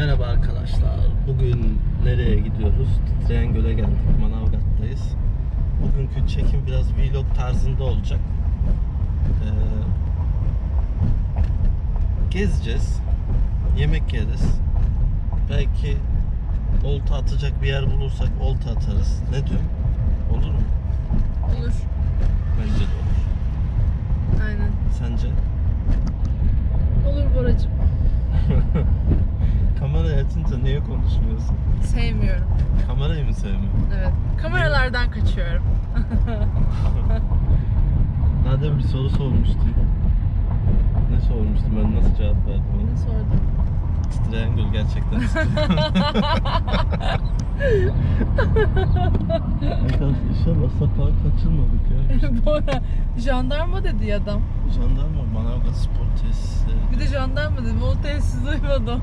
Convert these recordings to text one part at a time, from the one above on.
Merhaba arkadaşlar. Bugün nereye gidiyoruz? Titreyen Göl'e geldik. Manavgat'tayız. Bugünkü çekim biraz vlog tarzında olacak. Ee, gezeceğiz. Yemek yeriz. Belki olta atacak bir yer bulursak olta atarız. Ne diyorsun? Olur mu? Olur. Bence de olur. Aynen. Sence? Olur Boracığım. Kamerayı açınca niye konuşmuyorsun? Sevmiyorum. Kamerayı mı sevmiyorsun? Evet. Kameralardan kaçıyorum. Daha demin bir soru sormuştu. Ne sormuştum ben nasıl cevap verdim Ne ona? Titreyen göl gerçekten Arkadaşlar inşallah sapağı kaçırmadık ya. Bora. Jandarma dedi adam. Jandarma Manavgat Spor Tesisleri. Bir de jandarma dedi. Bu tesis duymadım.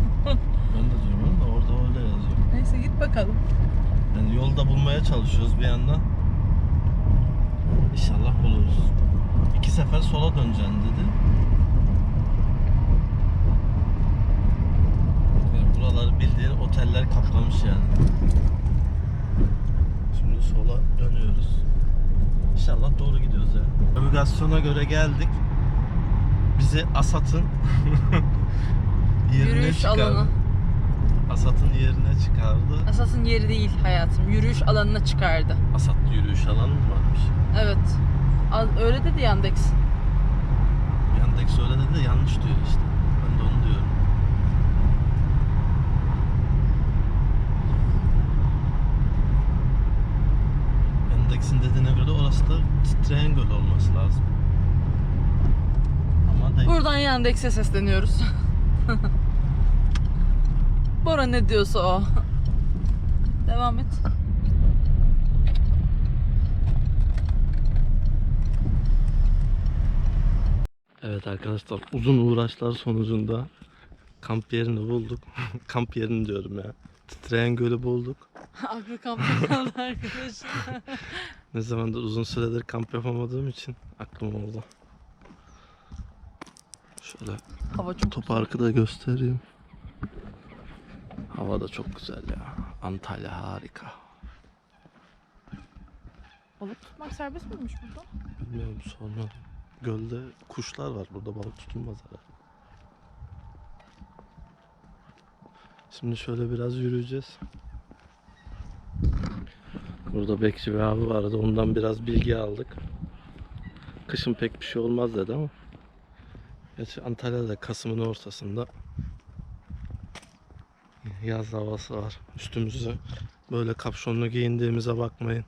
Ben de duymuyorum da orada öyle yazıyor. Neyse git bakalım. Yani yolda bulmaya çalışıyoruz bir yandan. İnşallah buluruz. İki sefer sola döneceksin dedi. Yani buraları bildiğin oteller kaplamış yani. Şimdi sola dönüyoruz. İnşallah doğru gidiyoruz ya. Navigasyona göre geldik. Bizi Asat'ın yerine Yürüyüş çıkardı. alanı. Asat'ın yerine çıkardı. Asasın yeri değil hayatım. Yürüyüş alanına çıkardı. Asat yürüyüş alanı mı varmış? Evet. Az- Öyle dedi Yandex. Yandex öyle dedi de yanlış diyor işte. Ben de onu diyorum. Yandex'in dediğine göre orası da titreyen göl olması lazım. Ama değil. Buradan Yandex'e sesleniyoruz. Bora ne diyorsa o. Devam et. Evet arkadaşlar uzun uğraşlar sonucunda kamp yerini bulduk. kamp yerini diyorum ya. Titreyen gölü bulduk. Aklı kampta kaldı arkadaşlar. Ne zamandır uzun süredir kamp yapamadığım için aklım oldu. Şöyle Hava çok Toparkı da göstereyim. Hava da çok güzel ya. Antalya harika. Balık tutmak serbest miymiş burada? Bilmiyorum sonra gölde kuşlar var. Burada balık tutulmaz herhalde. Şimdi şöyle biraz yürüyeceğiz. Burada bekçi bir abi vardı. Ondan biraz bilgi aldık. Kışın pek bir şey olmaz dedi ama. Gerçi Antalya'da Kasım'ın ortasında yaz havası var. Üstümüzde böyle kapşonlu giyindiğimize bakmayın.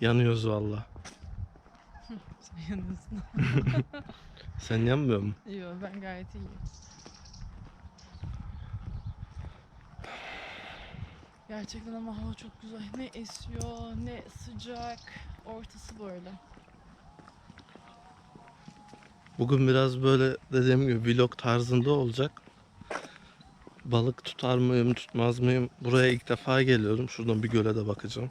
Yanıyoruz valla. Sen yanıyorsun. Sen yanmıyor mu? Yok ben gayet iyiyim. Gerçekten ama hava çok güzel. Ne esiyor, ne sıcak. Ortası böyle. Bugün biraz böyle dediğim gibi vlog tarzında olacak. Balık tutar mıyım, tutmaz mıyım? Buraya ilk defa geliyorum. Şuradan bir göle de bakacağım.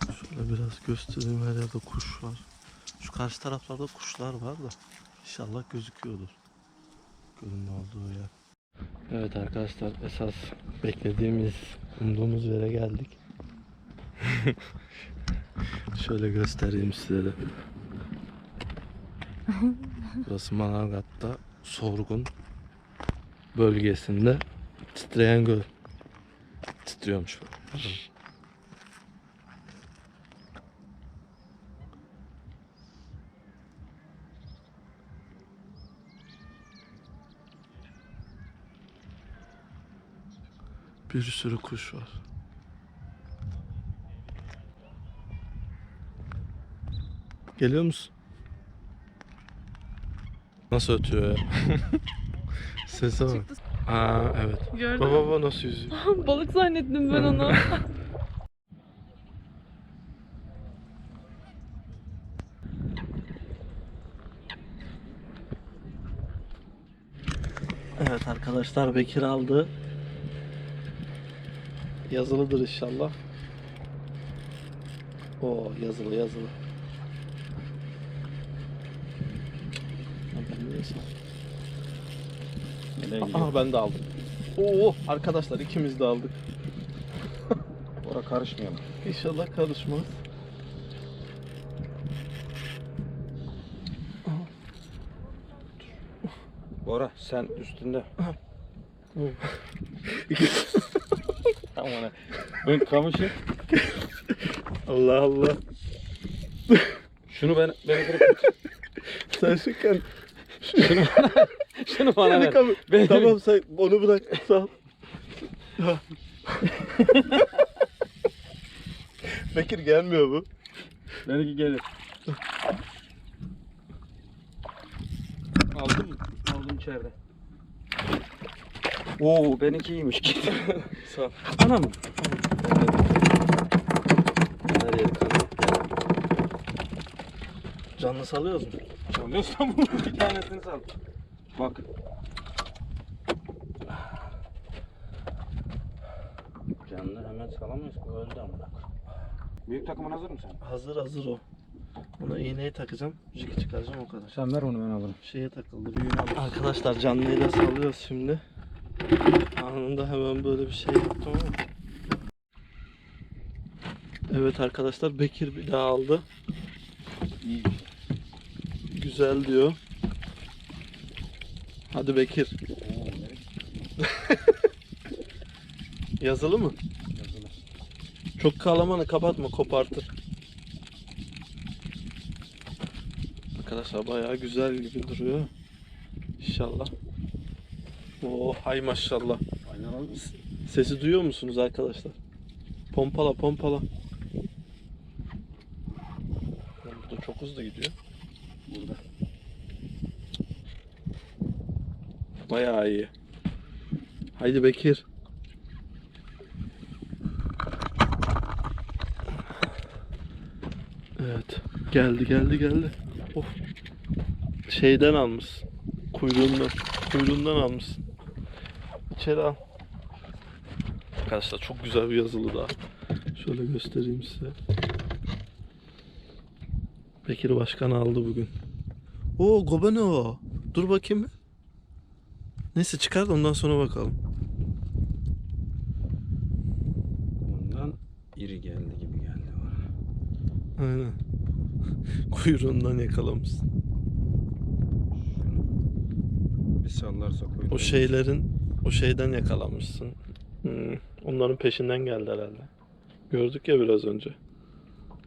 Şöyle biraz göstereyim her yerde kuş var. Şu karşı taraflarda kuşlar var da inşallah gözüküyordur. Gölün olduğu yer. Evet arkadaşlar esas beklediğimiz, umduğumuz yere geldik. Şöyle göstereyim size de. Burası Manavgat'ta Sorgun bölgesinde titreyen göl. Titriyormuş. Bir sürü kuş var. Geliyor musun? Nasıl ötüyor ya? Sese bak. Çıktı. Aa evet. Gördün Baba baba nasıl yüzüyor? Balık zannettim ben onu. Evet arkadaşlar Bekir aldı. Yazılıdır inşallah. O yazılı yazılı. Nereye gidiyor? Aha ben de aldım. Oo arkadaşlar ikimiz de aldık. Ora karışmayalım. İnşallah karışmaz. Bora sen üstünde. Tamam ona. Ben kamışı. Allah Allah. Şunu ben ben kırıp Sen şıkken şunu bana şunu bana ver. Tamam, Ben- tamam sen onu bırak. Sağ ol. Bekir gelmiyor bu. Benimki gelir. Aldın mı? Aldım içeride. Oo benimki iyiymiş. Sağ ol. Anam. Her yeri kanat. Canlı salıyoruz mu? Çalıyorsan bunu bir tanesini sal. Bak. Canlı hemen salamayız ki öldü amına. Büyük takımın hazır mı sen? Hazır hazır o. Ona iğneyi takacağım. Jiki çıkaracağım o kadar. Sen ver onu ben alırım. Şeye takıldı. Büyüğünü al. Arkadaşlar canlıyı da sallıyoruz şimdi. Anında hemen böyle bir şey yaptım ama. Evet arkadaşlar Bekir bir daha aldı. İyi. Güzel diyor. Hadi Bekir. Yazılı mı? Yazılı. Çok kalamanı kapatma kopartır. Arkadaşlar bayağı güzel gibi duruyor. İnşallah. Oo hay maşallah. Sesi duyuyor musunuz arkadaşlar? Pompala pompala. Lan Bu da çok hızlı gidiyor. Burada. Bayağı iyi. Haydi Bekir. Evet. Geldi geldi geldi. Of. Şeyden almış. Kuyruğundan. Kuyruğundan almış. İçeri al. Arkadaşlar çok güzel bir yazılı daha. Şöyle göstereyim size. Bekir Başkan aldı bugün. Oo Gobene o. Dur bakayım. bir. Neyse çıkar da ondan sonra bakalım. Ondan iri geldi gibi geldi bana. Aynen. Kuyruğundan yakalamışsın. Şunu bir sallarsak oyun. O şeylerin o şeyden yakalamışsın. Hmm, Onların peşinden geldi herhalde. Gördük ya biraz önce.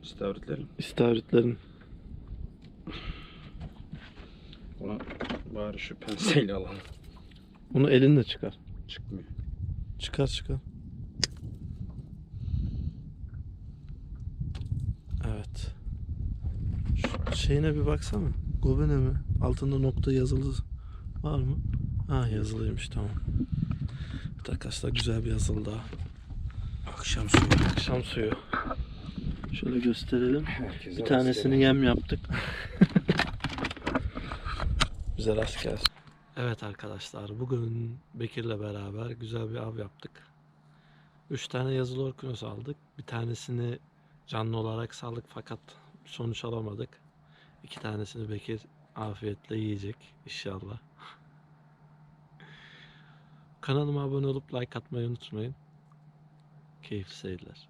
İstavritlerim. İstavritlerin. Ona bari şu penseyle alalım. Onu elinle çıkar. Çıkmıyor. Çıkar çıkar. Evet. Şu şeyine bir baksana. Gobene mi? Altında nokta yazılı var mı? Ha yazılıymış tamam. Evet arkadaşlar güzel bir yazılı daha. Akşam suyu. Akşam suyu. Şöyle gösterelim. Herkese Bir tanesini yem yaptık. Bize rast gelsin. Evet arkadaşlar bugün Bekir'le beraber güzel bir av yaptık. Üç tane yazılı orkinos aldık. Bir tanesini canlı olarak saldık fakat sonuç alamadık. İki tanesini Bekir afiyetle yiyecek inşallah. Kanalıma abone olup like atmayı unutmayın. Keyifli seyirler.